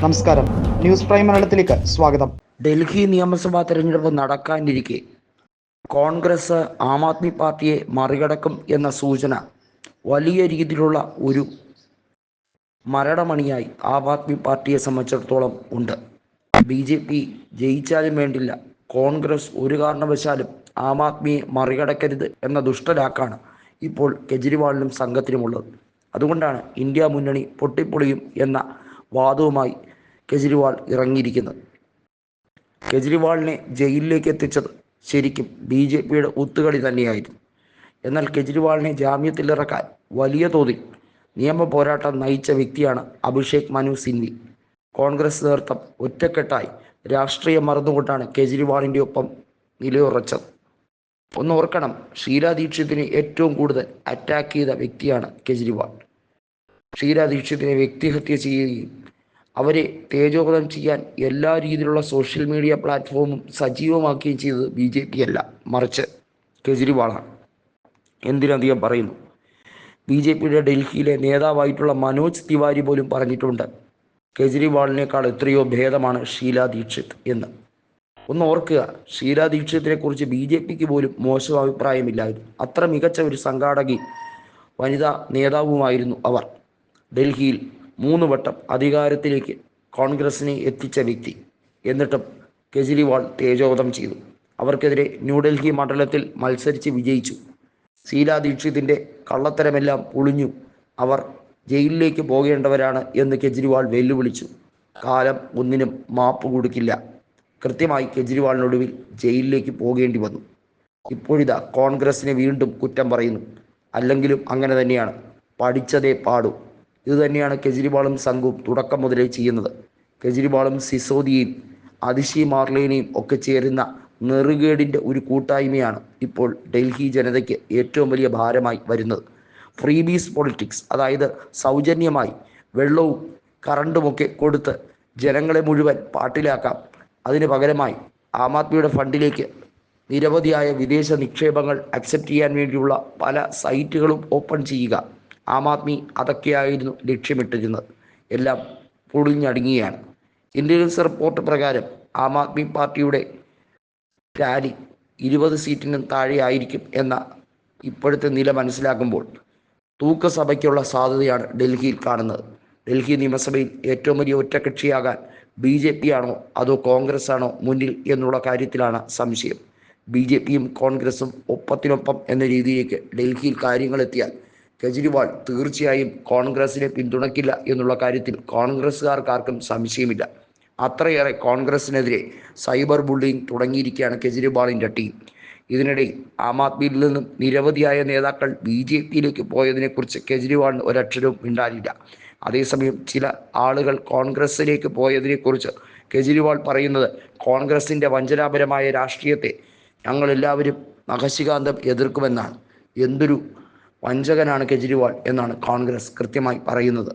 നമസ്കാരം. News prime മലയാളത്തിലേക്ക് സ്വാഗതം. ഡൽഹി നിയമസഭാ തെരഞ്ഞെടുപ്പ് നടക്കാനിരിക്കെ. കോൺഗ്രസ് ആം ആദ്മി പാർട്ടിയെ മറികടക്കും എന്ന സൂചന വലിയ രീതിയിലുള്ള ഒരു മരണമണിയായി ആം ആദ്മി പാർട്ടിയെ സംബന്ധിച്ചിടത്തോളം ഉണ്ട്. ബി ജെ പി ജയിച്ചാലും വേണ്ടില്ല. കോൺഗ്രസ് ഒരു കാരണവശാലും ആം ആദ്മിയെ മറികടക്കരുത് എന്ന ദുഷ്ടരാക്കാണ് ഇപ്പോൾ കെജ്രിവാളിനും സംഘത്തിനുമുള്ളത്. അതുകൊണ്ടാണ് ഇന്ത്യ മുന്നണി പൊട്ടിപ്പൊളിയും എന്ന വാദവുമായി കെജ്രിവാൾ ഇറങ്ങിയിരിക്കുന്നത് കെജ്രിവാളിനെ ജയിലിലേക്ക് എത്തിച്ചത് ശരിക്കും ബി ജെ പിയുടെ ഒത്തുകളി തന്നെയായിരുന്നു. എന്നാൽ കെജ്രിവാളിനെ ജാമ്യത്തിലിറക്കാൻ വലിയ തോതിൽ നിയമ പോരാട്ടം നയിച്ച വ്യക്തിയാണ് അഭിഷേക് മനു സിൻവി കോൺഗ്രസ് നേതൃത്വം ഒറ്റക്കെട്ടായി രാഷ്ട്രീയം മറന്നുകൊണ്ടാണ് കെജ്രിവാളിന്റെ ഒപ്പം നിലയുറച്ചത്. ഒന്ന് ഓർക്കണം ഷീല ദീക്ഷിതിനെ ഏറ്റവും കൂടുതൽ അറ്റാക്ക് ചെയ്ത വ്യക്തിയാണ് കെജ്രിവാൾ. ഷീല ദീക്ഷിതിനെ വ്യക്തിഹത്യ ചെയ്യുകയും അവരെ തേജോവധം ചെയ്യാൻ എല്ലാ രീതിയിലുള്ള സോഷ്യൽ മീഡിയ പ്ലാറ്റ്ഫോമും സജീവമാക്കുകയും ചെയ്തത് ബി ജെ പി അല്ല. മറിച്ച് കെജ്രിവാളാണ് എന്തിനധികം പറയുന്നു? ബി ജെ പിയുടെ ഡൽഹിയിലെ നേതാവായിട്ടുള്ള മനോജ് തിവാരി പോലും പറഞ്ഞിട്ടുണ്ട്. കെജ്രിവാളിനേക്കാൾ എത്രയോ ഭേദമാണ് ഷീല ദീക്ഷിത് എന്ന്. ഒന്ന് ഓർക്കുക ഷീല ദീക്ഷിത്തിനെ കുറിച്ച് ബി ജെ പിക്ക് പോലും മോശം അഭിപ്രായമില്ലായിരുന്നു. അത്ര മികച്ച ഒരു സംഘാടകി വനിതാ നേതാവുമായിരുന്നു അവർ. ഡൽഹിയിൽ മൂന്ന് വട്ടം അധികാരത്തിലേക്ക് കോൺഗ്രസിനെ എത്തിച്ച വ്യക്തി. എന്നിട്ടും കെജ്രിവാൾ തേജോവധം ചെയ്തു. അവർക്കെതിരെ ന്യൂഡൽഹി മണ്ഡലത്തിൽ മത്സരിച്ച് വിജയിച്ചു. ശീലാ ദീക്ഷിതിന്റെ കള്ളത്തരമെല്ലാം പൊളിഞ്ഞു. അവർ ജയിലിലേക്ക് പോകേണ്ടവരാണ് എന്ന് കെജ്രിവാൾ വെല്ലുവിളിച്ചു. കാലം ഒന്നിനും മാപ്പ് കൊടുക്കില്ല. കൃത്യമായി കെജ്രിവാളിനൊടുവിൽ ജയിലിലേക്ക് പോകേണ്ടി വന്നു. ഇപ്പോഴിതാ കോൺഗ്രസിനെ വീണ്ടും കുറ്റം പറയുന്നു. അല്ലെങ്കിലും അങ്ങനെ തന്നെയാണ്. പഠിച്ചതേ പാടൂ. ഇത് തന്നെയാണ് കെജ്രിവാളും സംഘവും തുടക്കം മുതലേ ചെയ്യുന്നത്. കെജ്രിവാളും സിസോദിയും അതിഷി മാർലേനെയും ഒക്കെ ചേരുന്ന നെറുകേടിന്റെ ഒരു കൂട്ടായ്മയാണ് ഇപ്പോൾ ഡൽഹി ജനതയ്ക്ക് ഏറ്റവും വലിയ ഭാരമായി വരുന്നത്. ഫ്രീബീസ് പൊളിറ്റിക്സ് അതായത് സൗജന്യമായി വെള്ളവും കറണ്ടുമൊക്കെ കൊടുത്ത് ജനങ്ങളെ മുഴുവൻ പാട്ടിലാക്കാം. അതിന് പകരമായി ആം ആദ്മിയുടെ ഫണ്ടിലേക്ക് നിരവധിയായ വിദേശ നിക്ഷേപങ്ങൾ അക്സെപ്റ്റ് ചെയ്യാൻ വേണ്ടിയുള്ള പല സൈറ്റുകളും ഓപ്പൺ ചെയ്യുക. ആം ആദ്മി അതൊക്കെയായിരുന്നു ലക്ഷ്യമിട്ടിരുന്നത്. എല്ലാം പൊളിഞ്ഞടുങ്ങിയാണ്. ഇന്റലിജൻസ് റിപ്പോർട്ട് പ്രകാരം ആം ആദ്മി പാർട്ടിയുടെ റാലി ഇരുപത് സീറ്റിനും താഴെയായിരിക്കും എന്ന ഇപ്പോഴത്തെ നില മനസ്സിലാക്കുമ്പോൾ തൂക്കസഭയ്ക്കുള്ള സാധ്യതയാണ് ഡൽഹിയിൽ കാണുന്നത്. ഡൽഹി നിയമസഭയിൽ ഏറ്റവും വലിയ ഒറ്റകക്ഷിയാകാൻ ബി ജെ പി ആണോ അതോ കോൺഗ്രസ് ആണോ മുന്നിൽ എന്നുള്ള കാര്യത്തിലാണ് സംശയം. ബി ജെ പിയും കോൺഗ്രസും ഒപ്പത്തിനൊപ്പം എന്ന രീതിയിലേക്ക് ഡൽഹിയിൽ കാര്യങ്ങൾ എത്തിയാൽ കെജ്രിവാൾ തീർച്ചയായും കോൺഗ്രസിനെ പിന്തുണയ്ക്കില്ല എന്നുള്ള കാര്യത്തിൽ കോൺഗ്രസ്സുകാർക്കാർക്കും സംശയമില്ല. അത്രയേറെ കോൺഗ്രസിനെതിരെ സൈബർ ബുള്ളിങ് തുടങ്ങിയിരിക്കുകയാണ് കെജ്രിവാളിന്റെ ടീം. ഇതിനിടെ ആം ആദ്മിയിൽ നിന്നും നിരവധിയായ നേതാക്കൾ ബി ജെ പിയിലേക്ക് പോയതിനെക്കുറിച്ച് കെജ്രിവാളിന് ഒരക്ഷരവും ഉണ്ടായില്ല അതേസമയം ചില ആളുകൾ കോൺഗ്രസ്സിലേക്ക് പോയതിനെക്കുറിച്ച് കെജ്രിവാൾ പറയുന്നത് കോൺഗ്രസിന്റെ വഞ്ചനാപരമായ രാഷ്ട്രീയത്തെ ഞങ്ങളെല്ലാവരും നഖശികാന്തം എതിർക്കുമെന്നാണ്. എന്തൊരു വഞ്ചകനാണ് കെജ്രിവാൾ എന്നാണ് കോൺഗ്രസ് കൃത്യമായി പറയുന്നത്.